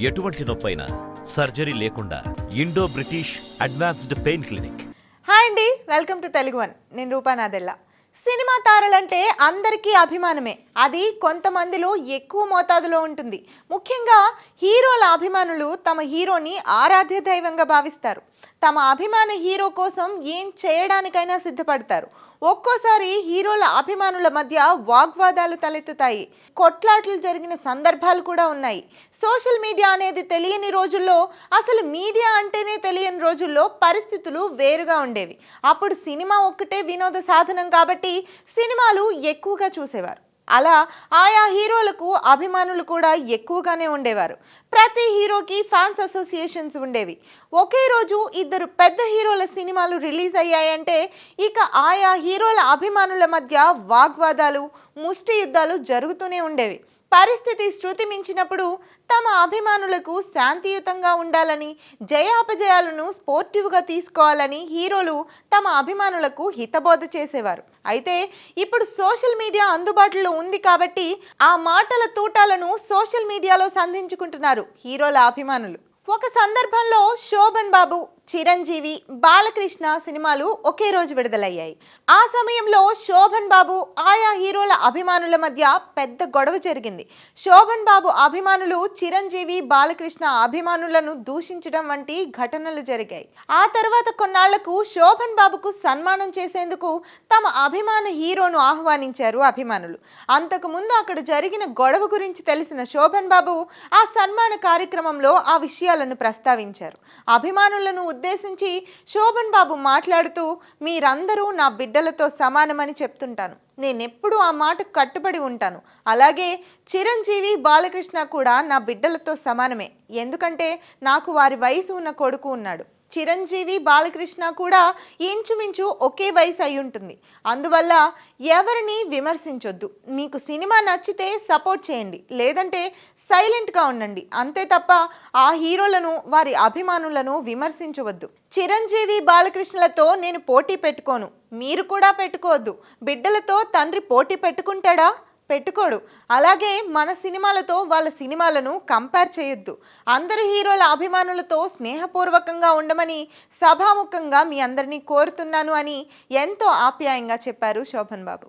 ఎటువంటి నొప్పైనా సర్జరీ లేకుండా Indo British advanced pain clinic. Hi అండి వెల్కమ్ టు తెలుగు వన్. నేను రూపానాదెల్ల సినిమా తారలంటే అందరికీ అభిమానమే. అది కొంతమందిలో ఎక్కువ మోతాదులో ఉంటుంది. ముఖ్యంగా హీరోల అభిమానులు తమ హీరోని ఆరాధ్య దైవంగా భావిస్తారు. తమ అభిమాన హీరో కోసం ఏం చేయడానికైనా సిద్ధపడతారు. ఒక్కోసారి హీరోల అభిమానుల మధ్య వాగ్వాదాలు తలెత్తుతాయి. కొట్లాట్లు జరిగిన సందర్భాలు కూడా ఉన్నాయి. సోషల్ మీడియా అనేది తెలియని రోజుల్లో అసలు మీడియా అంటేనే తెలియని రోజుల్లో పరిస్థితులు వేరుగా ఉండేవి. అప్పుడు సినిమా ఒక్కటే వినోద సాధనం కాబట్టి సినిమాలు ఎక్కువగా చూసేవారు. అలా ఆయా హీరోలకు అభిమానులు కూడా ఎక్కువగానే ఉండేవారు. ప్రతి హీరోకి ఫ్యాన్స్ అసోసియేషన్స్ ఉండేవి. ఒకే రోజు ఇద్దరు పెద్ద హీరోల సినిమాలు రిలీజ్ అయ్యాయంటే ఇక ఆయా హీరోల అభిమానుల మధ్య వాగ్వాదాలు ముష్టి యుద్ధాలు జరుగుతూనే ఉండేవి. పరిస్థితి శృతి మించినప్పుడు తమ అభిమానులకు శాంతియుతంగా ఉండాలని జయాపజయాలను స్పోర్టివ్గా తీసుకోవాలని హీరోలు తమ అభిమానులకు హితబోధ చేసేవారు. అయితే ఇప్పుడు సోషల్ మీడియా అందుబాటులో ఉంది కాబట్టి ఆ మాటల తూటాలను సోషల్ మీడియాలో సంధించుకుంటున్నారు హీరోల అభిమానులు. ఒక సందర్భంలో శోభన్ బాబు చిరంజీవి బాలకృష్ణ సినిమాలు ఒకే రోజు విడుదలయ్యాయి. ఆ సమయంలో శోభన్ బాబు ఆయా హీరోల అభిమానుల మధ్య పెద్ద గొడవ జరిగింది. శోభన్ బాబు అభిమానులు చిరంజీవి బాలకృష్ణ అభిమానులను దూషించడం వంటి ఘటనలు జరిగాయి. ఆ తర్వాత కొన్నాళ్ళకు శోభన్ బాబుకు సన్మానం చేసేందుకు తమ అభిమాన హీరోను ఆహ్వానించారు అభిమానులు. అంతకు ముందు అక్కడ జరిగిన గొడవ గురించి తెలిసిన శోభన్ బాబు ఆ సన్మాన కార్యక్రమంలో ఆ విషయాలను ప్రస్తావించారు. అభిమానులను ఉద్దేశించి శోభన్ బాబు మాట్లాడుతూ మీరందరూ నా బిడ్డలతో సమానమని చెప్తుంటాను. నేనెప్పుడు ఆ మాటకు కట్టుబడి ఉంటాను. అలాగే చిరంజీవి బాలకృష్ణ కూడా నా బిడ్డలతో సమానమే. ఎందుకంటే నాకు వారి వయసు ఉన్న కొడుకు ఉన్నాడు. చిరంజీవి బాలకృష్ణ కూడా ఇంచుమించు ఒకే వయసు అయి ఉంటుంది. అందువల్ల ఎవరిని విమర్శించొద్దు. మీకు సినిమా నచ్చితే సపోర్ట్ చేయండి. లేదంటే సైలెంట్గా ఉండండి. అంతే తప్ప ఆ హీరోలను వారి అభిమానులను విమర్శించవద్దు. చిరంజీవి బాలకృష్ణలతో నేను పోటీ పెట్టుకోను. మీరు కూడా పెట్టుకోవద్దు. బిడ్డలతో తండ్రి పోటీ పెట్టుకుంటాడా? పెట్టుకోడు. అలాగే మన సినిమాలతో వాళ్ళ సినిమాలను కంపేర్ చేయొద్దు. అందరు హీరోల అభిమానులతో స్నేహపూర్వకంగా ఉండమని సభాముఖంగా మీ అందరినీ కోరుతున్నాను అని ఎంతో ఆప్యాయంగా చెప్పారు శోభన్ బాబు.